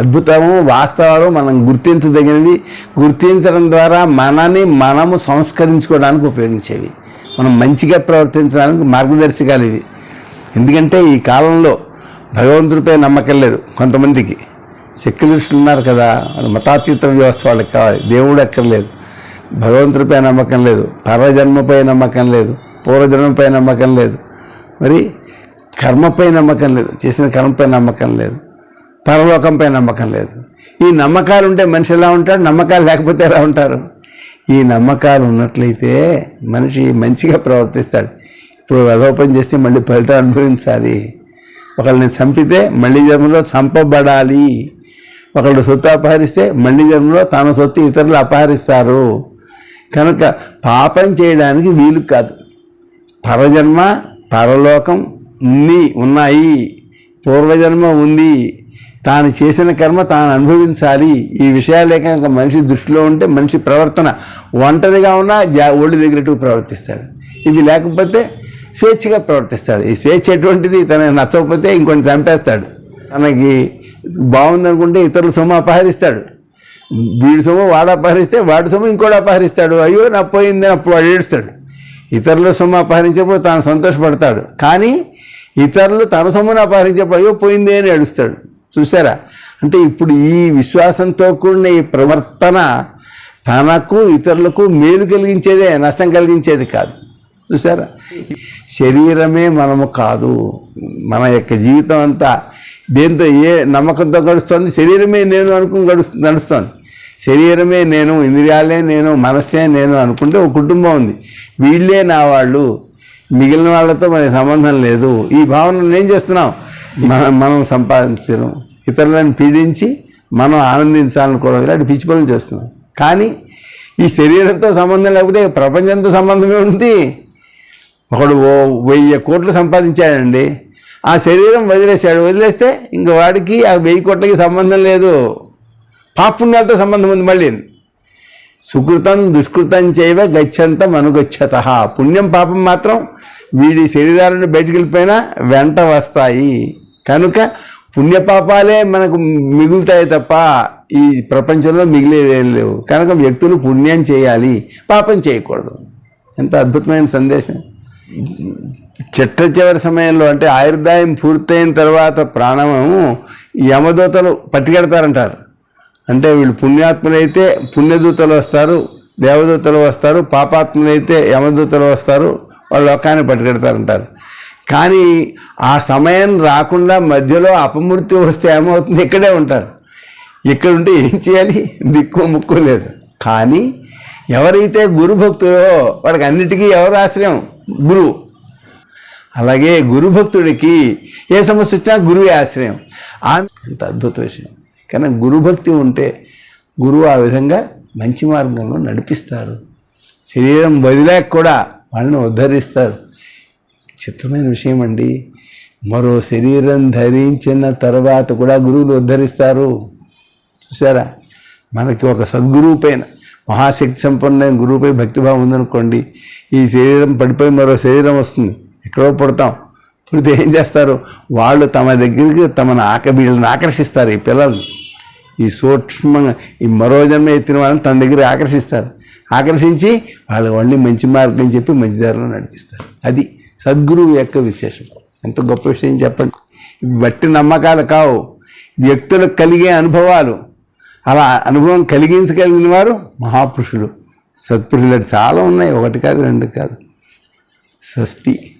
అద్భుతము వాస్తవాలు మనం గుర్తించదగినవి. గుర్తించడం ద్వారా మనని మనము సంస్కరించుకోవడానికి ఉపయోగించేవి. మనం మంచిగా ప్రవర్తించడానికి మార్గదర్శకాలు ఇవి. ఎందుకంటే ఈ కాలంలో భగవంతుడిపై నమ్మకం లేదు కొంతమందికి. సెక్యులరిస్టులు ఉన్నారు కదా మతాతీత వ్యవస్థ వాళ్ళకి కావాలి. దేవుడు అక్కర్లేదు. భగవంతుడిపై నమ్మకం లేదు. పరజన్మపై నమ్మకం లేదు. పూర్వజన్మపై నమ్మకం లేదు. మరి కర్మపై నమ్మకం లేదు. చేసిన కర్మపై నమ్మకం లేదు. పరలోకంపై నమ్మకం లేదు. ఈ నమ్మకాలు ఉంటే మనిషి ఎలా ఉంటాడు? నమ్మకాలు లేకపోతే ఎలా ఉంటారు? ఈ నమ్మకాలు ఉన్నట్లయితే మనిషి మంచిగా ప్రవర్తిస్తాడు. ఇప్పుడు అదోపం చేస్తే మళ్ళీ ఫలితం అనుభవించాలి. ఒకళ్ళని చంపితే మళ్ళీ జన్మలో చంపబడాలి. ఒకళ్ళు సొత్తు అపహరిస్తే మళ్ళీ జన్మలో తన సొత్తు ఇతరులు అపహరిస్తారు. కనుక పాపం చేయడానికి వీలు కాదు. పరజన్మ పరలోకం ఉన్నాయి. పూర్వజన్మ ఉంది. తాను చేసిన కర్మ తాను అనుభవించాలి. ఈ విషయాలే కనుక మనిషి దృష్టిలో ఉంటే మనిషి ప్రవర్తన ఒంటరిగా ఉన్నా జా ఒళ్ళు దగ్గరట్టు ప్రవర్తిస్తాడు. ఇది లేకపోతే స్వేచ్ఛగా ప్రవర్తిస్తాడు. ఈ స్వేచ్ఛ ఎటువంటిది? తనకి నచ్చకపోతే ఇంకొన్ని చంపేస్తాడు. తనకి బాగుందనుకుంటే ఇతరుల సొమ్ము అపహరిస్తాడు. వీడి సొమ్ము వాడు అపహరిస్తే వాడి సొమ్ము ఇంకోటి అపహరిస్తాడు. అయ్యో నా పోయింది అప్పుడు వాడు ఏడుస్తాడు. ఇతరుల సొమ్ము అపహరించేప్పుడు తాను సంతోషపడతాడు. కానీ ఇతరులు తన సొమ్మును అపహరించేప్పుడు అయ్యో పోయింది అని ఏడుస్తాడు. చూసారా అంటే ఇప్పుడు ఈ విశ్వాసంతో కూడిన ఈ ప్రవర్తన తనకు ఇతరులకు మేలు కలిగించేదే నష్టం కలిగించేది కాదు. చూసారా శరీరమే మనము కాదు. మన యొక్క జీవితం అంతా దేంతో ఏ నమ్మకంతో గడుస్తుంది? శరీరమే నేను అనుకుని గడుస్తు నడుస్తుంది. శరీరమే నేను ఇంద్రియాలే నేను మనస్సే నేను అనుకుంటే ఒక కుటుంబం ఉంది. వీళ్ళే నా వాళ్ళు. మిగిలిన వాళ్ళతో మనకి సంబంధం లేదు. ఈ భావన ఏం చేస్తున్నాం? మనం మనం సంపాదించడం. ఇతరులను పీడించి మనం ఆనందించాలనుకోవడం ఇలాంటి పిచ్చి పనులు చేస్తున్నాం. కానీ ఈ శరీరంతో సంబంధం లేకపోతే ప్రపంచంతో సంబంధమే ఉంది. ఒకడు ఓ వెయ్యి కోట్లు సంపాదించాడండి. ఆ శరీరం వదిలేశాడు. వదిలేస్తే ఇంక వాడికి ఆ వెయ్యి కోట్లకి సంబంధం లేదు. పాపుణ్యాలతో సంబంధం ఉంది మళ్ళీ. సుకృతం దుష్కృతం చేయవ గచ్చంతం అనుగచ్చత. పుణ్యం పాపం మాత్రం వీడి శరీరాలను బయటికి వెళ్ళిపోయినా వెంట వస్తాయి. కనుక పుణ్యపాపాలే మనకు మిగులుతాయి తప్ప ఈ ప్రపంచంలో మిగిలేదేం లేవు. కనుక వ్యక్తులు పుణ్యం చేయాలి. పాపం చేయకూడదు. ఎంత అద్భుతమైన సందేశం. చిట్ట చివరి సమయంలో అంటే ఆయుర్దాయం పూర్తయిన తర్వాత ప్రాణము యమదూతలు పట్టుకెడతారంటారు. అంటే వీళ్ళు పుణ్యాత్ములైతే పుణ్యదూతలు వస్తారు దేవదూతలు వస్తారు పాపాత్ములైతే యమదూతలు వస్తారు. వాళ్ళు లోకాన్ని పట్టుకెడతారంటారు. కానీ ఆ సమయం రాకుండా మధ్యలో అపమృత్యు వస్తే ఏమవుతుంది? ఇక్కడే ఉంటారు. ఇక్కడ ఉంటే ఏం చేయాలి? దిక్కు ముక్కు లేదు. కానీ ఎవరైతే గురు భక్తులో వాడికి అన్నిటికీ ఎవరు ఆశ్రయం? గురువు. అలాగే గురు భక్తుడికి ఏ సమస్య వచ్చినా గురువే ఆశ్రయం. ఆమె అంత అద్భుత విషయం. కానీ గురుభక్తి ఉంటే గురువు ఆ విధంగా మంచి మార్గంలో నడిపిస్తారు. శరీరం వదిలేక కూడా వాళ్ళని ఉద్ధరిస్తారు. చిత్రమైన విషయం అండి. మరో శరీరం ధరించిన తర్వాత కూడా గురువులు ఉద్ధరిస్తారు. చూసారా మనకి ఒక సద్గురువు పైన మహాశక్తి సంపన్న గురువుపై భక్తిభావం ఉందనుకోండి ఈ శరీరం పడిపోయి మరో శరీరం వస్తుంది. ఎక్కడో పుడతాం. పుడితే ఏం చేస్తారు? వాళ్ళు తమ దగ్గరికి తమను ఆక వీళ్ళని ఆకర్షిస్తారు ఈ పిల్లల్ని. ఈ సూక్ష్మంగా ఈ మరో జన్మ ఎత్తిన వాళ్ళని తన దగ్గర ఆకర్షిస్తారు. ఆకర్షించి వాళ్ళు వండి మంచి మార్గం చెప్పి మంచి దారిలో నడిపిస్తారు. అది సద్గురువు యొక్క విశేషం. ఎంత గొప్ప విషయం చెప్పండి. బట్టి నమ్మకాలు కావు. వ్యక్తులకు కలిగే అనుభవాలు. అలా అనుభవం కలిగించగలిగిన వారు మహాపురుషులు. సత్పురుషులు చాలా ఉన్నాయి. ఒకటి కాదు రెండు కాదు. స్వస్తి.